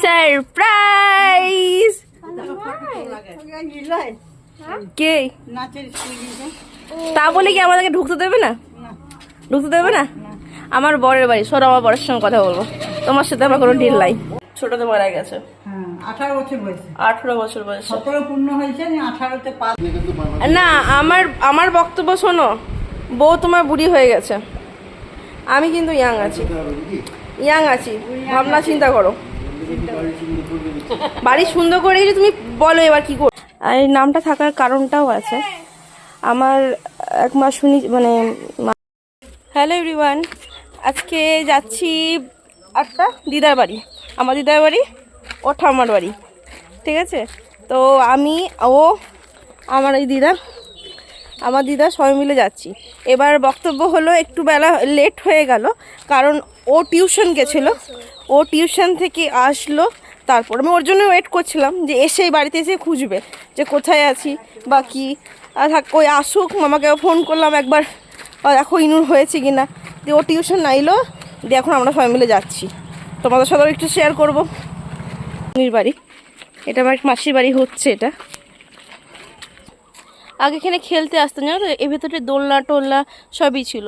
Surprise কে? তা বলে কি আমাদেরকে ঢুকতে দেবে না? ঢুকতে দেবে না? আমার বরের বাড়ি। সর, আমার বরের সঙ্গে কথা বলব। তোমার সাথে আমার কোনো ডিল নাই। ছোটতে মারা গেছে। আঠারো বছর বয়সে। না, আমার আমার বক্তব্য শোনো। বউ তোমার বুড়ি হয়ে গেছে। আমি কিন্তু ইয়াং আছি। ইয়াং আছি। ভাবনা চিন্তা করো। বাড়ি সুন্দর করে যে তুমি বলো এবার কি করো আর এই নামটা থাকার কারণটাও আছে। আমার এক মাস শুনি মানে হ্যালো এভরিওয়ান আজকে যাচ্ছি একটা দিদার বাড়ি। আমার দিদার বাড়ি ও ঠাম্মার বাড়ি। ঠিক আছে? তো আমি ও আমার এই দিদা আমার দিদা সবাই মিলে যাচ্ছি। এবার বক্তব্য হলো একটু বেলা লেট হয়ে গেল কারণ ও টিউশন গেছিল। ও টিউশন থেকে আসলো। তারপর আমি ওর জন্য ওয়েট করছিলাম যে এসেই বাড়িতে এসে খুঁজবে যে কোথায় আছি বা কী। আর থাক ওই আসুক, মামাকে ফোন করলাম একবার। দেখো ইনুর হয়েছে কি না দিয়ে ও টিউশন নাইলো দিয়ে এখন আমরা সবাই মিলে যাচ্ছি। তোমাদের সাথেও একটু শেয়ার করব। ইনুর বাড়ি। এটা আমার মাসির বাড়ি হচ্ছে এটা। আগে এখানে খেলতে আসতেন জানো তো? এ ভেতরে দোলনা টোলনা সবই ছিল।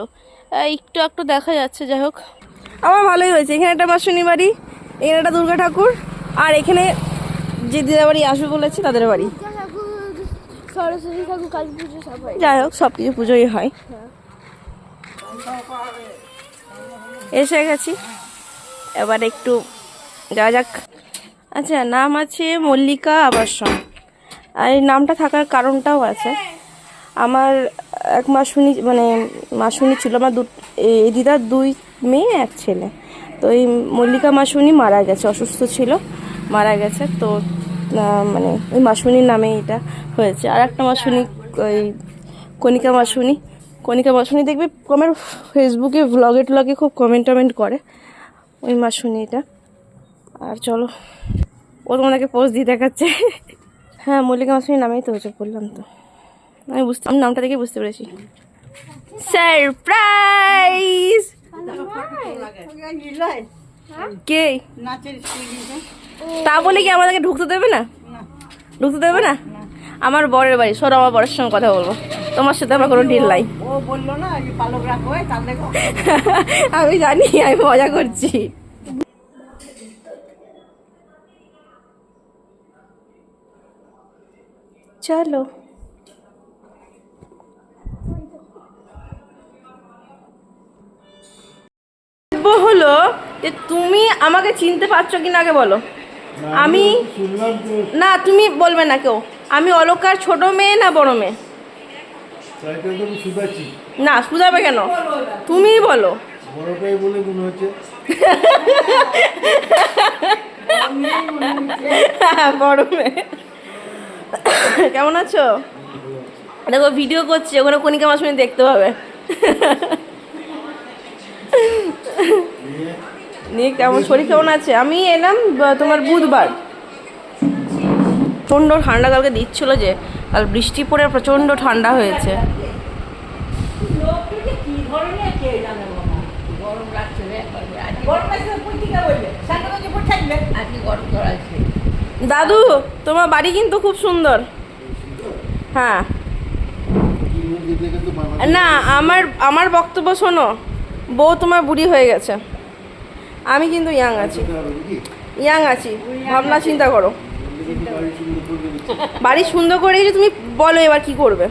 একটু একটু দেখা যাচ্ছে, যাই হোক। আমার ভালোই হয়েছে। এখানে একটা মাসুনি বাড়ি এখানে একটা দুর্গা ঠাকুর আর এখানে যে দিদা বাড়ি আসবে বলেছে তাদের বাড়ি। সরস্বতী ঠাকুর কালী পুজো সব হয়। যাই হোক সব কিছু পুজোই হয়। এসে গেছি। এবার একটু যাওয়া যাক। আচ্ছা নাম আছে মল্লিকা আবাসন। আর এই নামটা থাকার কারণটাও আছে। আমার এক মাসুনি মানে মাসুনি ছিল আমার দু এই দিদার দুই মেয়ে এক ছেলে। তো এই মল্লিকা মাসুনি মারা গেছে, অসুস্থ ছিল, মারা গেছে। তো মানে ওই মাসুনির নামে এটা হয়েছে। আর একটা মাসুনি ওই কণিকা মাসুনি কণিকা মাসুনি দেখবে, আমার ফেসবুকে ভ্লগে ট্লগে খুব কমেন্ট টমেন্ট করে। ওই মাসুনি এটা আর চলো, ও তোমাদেরকে পোস্ট দিয়ে দেখাচ্ছে। হ্যাঁ মল্লিকা মাসুনি নামেই তো হচ্ছে বললাম তো। আমি বুঝতে নামটা দেখে বুঝতে পেরেছি। সারপ্রাইজ কে? তা বলে কি আমাদেরকে ঢুকতে দেবে না? ঢুকতে দেবে না? আমার বরের বাড়ি। সর, আমার বরের সঙ্গে কথা বলব। তোমার সাথে আমার কোনো ডিল নাই। আমি জানি, আমি মজা করছি। চলো। বক্তব্য হলো যে তুমি আমাকে চিনতে পারছ কিনা আগে বলো। আমি না তুমি বলবে না কেউ। আমি অলকার ছোট মেয়ে না বড় মেয়ে? না শুধাবে কেন? তুমিই বলো। বড়টাই বলে মনে হচ্ছে। বড় মেয়ে। কেমন আছো? দেখো ভিডিও করছি ওখানে কণিকা মাসুনি দেখতে পাবে। নিয়ে কেমন শরীর কেমন আছে? আমি এলাম তোমার বুধবার। প্রচণ্ড ঠান্ডা কালকে দিচ্ছিল যে কাল বৃষ্টি পড়ে প্রচণ্ড ঠান্ডা হয়েছে। দাদু তোমার বাড়ি কিন্তু খুব সুন্দর। হ্যাঁ। না আমার আমার বক্তব্য শোনো। বউ তোমার বুড়ি হয়ে গেছে। আমি কিন্তু ইয়াং আছি। ইয়াং আছি। ভাবনা চিন্তা করো। বাড়ি সুন্দর করে যে তুমি বলো এবার কি করবে।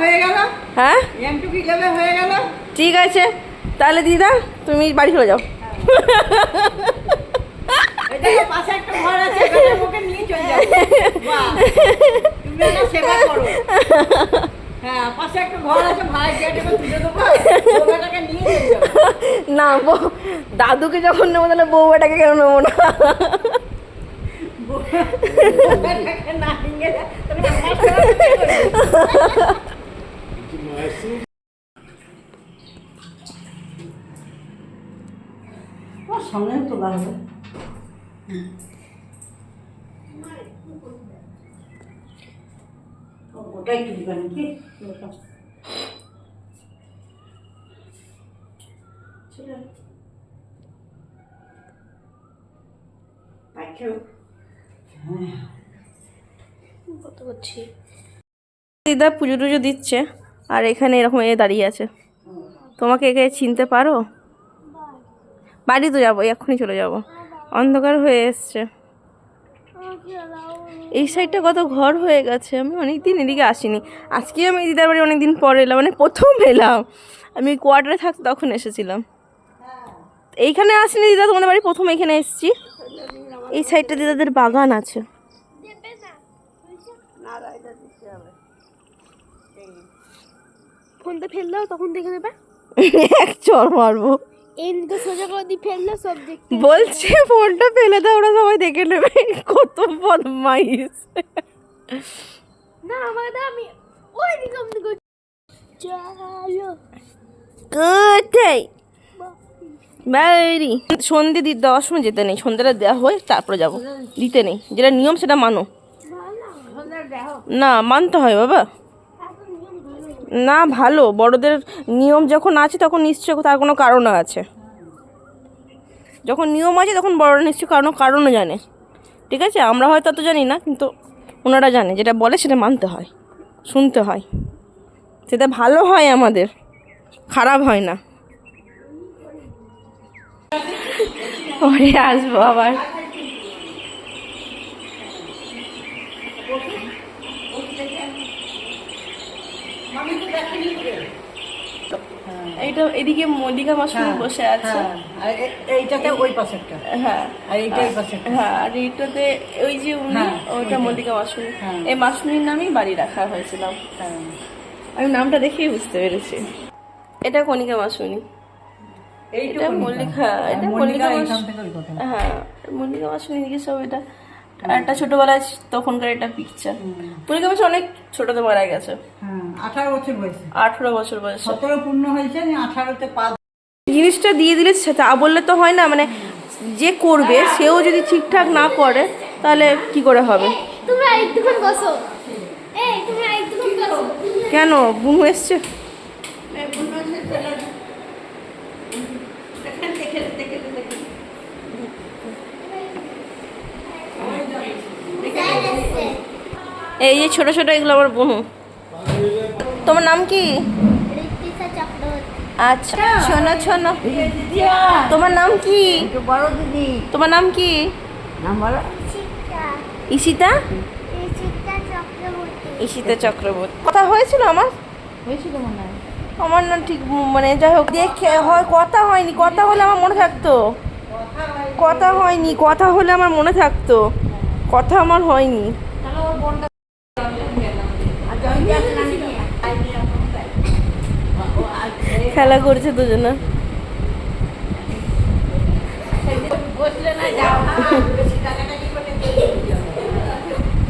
হয়ে ঠিক আছে। তাহলে দিদা তুমি বাড়ি চলে যাও। নিয়ে চলে যাও। সেবা করো। হ্যাঁ না দাদুকে যখন নেব তাহলে বউটাকে কেন নেব না? না নিয়ে গেলে তাহলে আমার সেবা কে করবে? কিছু মায়ের সুখ ওর সামনে তোলা হবে ওটাই কি? দিবা নাকি কত করছি? দিদা পুজো টুজো দিচ্ছে আর এখানে এরকম এ দাঁড়িয়ে আছে। তোমাকে একে চিনতে পারো? বাড়ি তো যাব এক্ষুনি চলে যাব। অন্ধকার হয়ে এসছে। এই সাইডটা কত ঘর হয়ে গেছে আমি অনেক দিন এদিকে আসিনি। আজকে আমি দিদার বাড়ি অনেক দিন পরে এলাম মানে প্রথম এলাম। আমি কোয়ার্টারে থাকতে তখন এসেছিলাম। এইখানে আসিনি দিদা তোমাদের বাড়ি প্রথম এখানে এসেছি। এই সাইডটা দিদাদের বাগান আছে। ফোনটা ফেল দাও তখন দেখে নেবে। এক চর মারবো। বলছে ফোনটা ফেলে দাও ওরা সবাই দেখে নেবে কত বদমাইশ। না দাও আমি ওই দিকে অমনি করছি চলো। কোথায়? বাড়ি। সন্ধে দিতে দেওয়ার সময় যেতে নেই সন্ধ্যেটা দেওয়া হয় তারপরে যাব। দিতে নেই যেটা নিয়ম সেটা মানো। না মানতে হয় বাবা। না ভালো, বড়দের নিয়ম যখন আছে তখন নিশ্চয় তার কোনো কারণ আছে। যখন নিয়ম আছে তখন বড়রা নিশ্চয় কারণ কারণও জানে। ঠিক আছে? আমরা হয়তো অত জানি না, কিন্তু ওনারা জানে, যেটা বলে সেটা মানতে হয়, শুনতে হয়। সেটা ভালো হয় আমাদের, খারাপ হয় না। আসব আবার। এইটা এদিকে মল্লিকা মাসুম বসে আছে। হ্যাঁ এ- এইটাতে ওই পাশেরটা। হ্যাঁ। আর এইটা এই পাশেরটা। হ্যাঁ আর এইটাতে ওই যে উনি হ্যাঁ, ওইটা মল্লিকা মাসুমি। হ্যাঁ। এই মাসুমির নামেই বাড়ি রাখা হয়েছিল হ্যাঁ। আমি নামটা দেখেই বুঝতে পেরেছি। এটা কণিকা মাসুনি এটা মল্লিকা এটা মল্লিকা হ্যাঁ মল্লিকা মাসুনি দিকে সব এটা। একটা ছোটবেলায় তখনকার এটা পিকচার মল্লিকা মাসুমি অনেক ছোটতে মারা গেছে। হ্যাঁ আঠারো বছর বয়সে। আঠেরো বছর বয়সে। সতেরো পূর্ণ হয়েছে আঠারোতে পা জিনিসটা দিয়ে দিলে সে- তা বললে তো হয় না মানে যে করবে সেও যদি ঠিকঠাক না করে তাহলে কি করে হবে? তোমরা একটুখান বসো। এই তোমরা একটুখান বসো। কেন? বুনু এসছে। এই যে ছোট ছোট এগুলো আমার বুনু। তোমার নাম কি? আচ্ছা শোনো শোনো। তোমার নাম কি? বড় দিদি। তোমার নাম কি? নাম বলো। ঋতিকা ঈশিতা? চক্রবর্তী। ঈশিতা চক্রবর্তী। কথা হয়েছিল আমার? হয়েছিল মনে হয়। আমার না ঠিক মানে যাই হোক দেখে হয় কথা হয়নি। কথা হলে আমার মনে থাকতো। কথা হয়নি কথা হলে আমার মনে থাকতো। কথা আমার হয়নি। খেলা করছে দুজনে।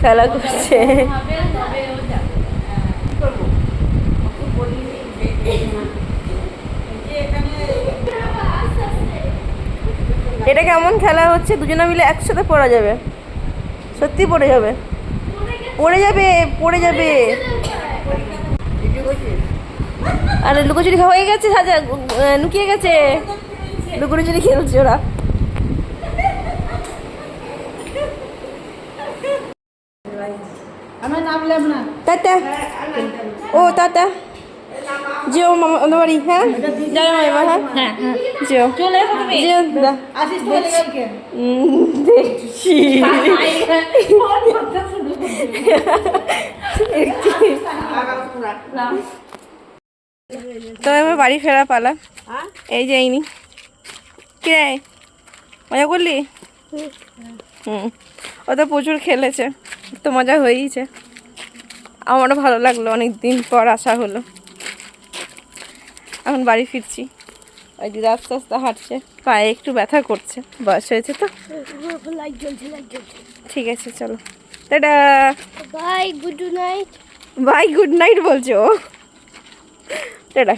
খেলা করছে। এটা কেমন খেলা হচ্ছে? দুজনে মিলে একসাথে পড়া যাবে। সত্যি পড়ে যাবে। পড়ে যাবে পড়ে যাবে। আরে লুকোচুরি হয়ে গেছে সাজা লুকিয়ে গেছে। লুকোচুরি খেলছে ওরা। টাটা ও টাটা মামা বাড়ি হ্যাঁ? মামা হ্যাঁ? যেও চলে যেও দা। আসিস তো কালকে উম, দেখছি। তো এবার বাড়ি ফেরা পালা। এই যে এইনি কে মজা করলি? হুম। ও তো প্রচুর খেলেছে। তো মজা হয়েইছে। আমারও ভালো লাগল অনেক দিন পর আসা হলো। এখন বাড়ি ফিরছি। ওই দিদা আস্তে আস্তে হাঁটছে। পায়ে একটু ব্যথা করছে। বয়স হয়েছে তো। ঠিক আছে চলো। Tata! Bye good night bye good night বলছো টাটা!